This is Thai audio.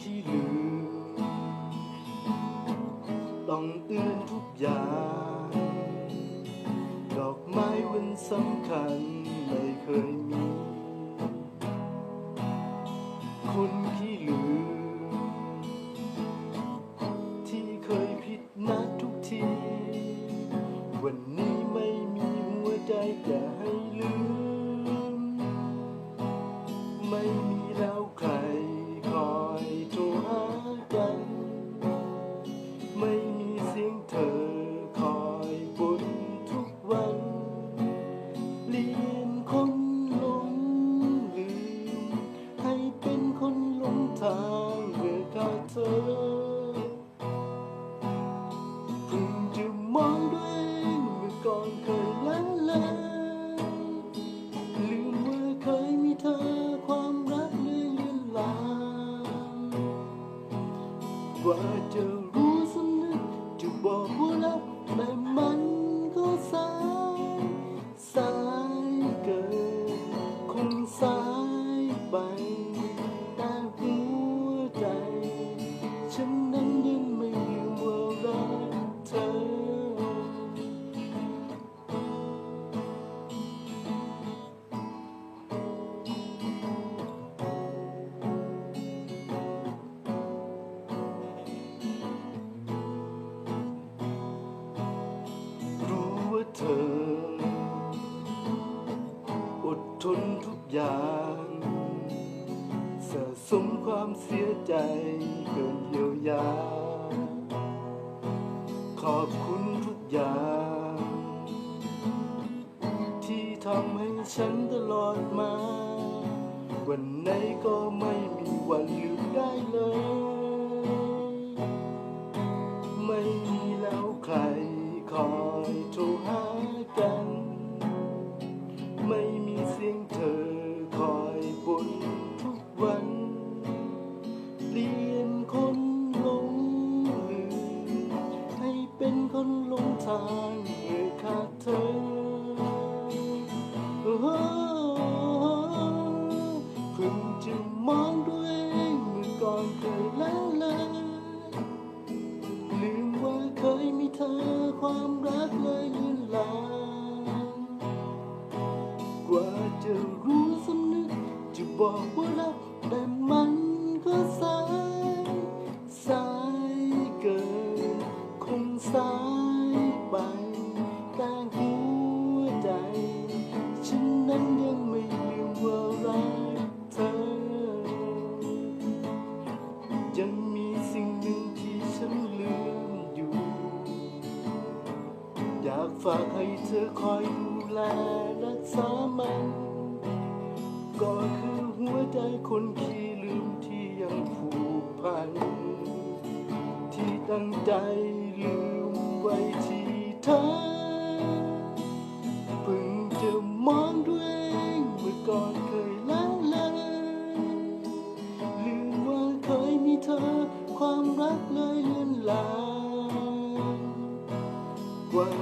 ขี้ลืม ต้องเตือนทุกอย่าง ดอกไม้วันสำคัญไม่เคยมี คนขี้ลืม กว่ สมความเสียใจเกินเยียวยา ขอบคุณทุกอย่าง ที่ทำให้ฉันตลอดมา วันไหนก็ไม่มีวันลื หลงทางเมื่อขาดเธอเพิ่งจะมองด้วยเมื่อก่อนเคยละลยลืมว่าเคยมีเธอความรักเลยลือนลางกว่าจะรู้สำนึกจะบอกว่า ยังมีสิ่งหนึ่งที่ฉันลืมอยู่ อยากฝากให้เธอคอยดูแลรักษามัน ก็คือหัวใจคนขี้ลืมที่ยังผูกพัน ที่ตั้งใจลืมไว้ที่เธอ long. One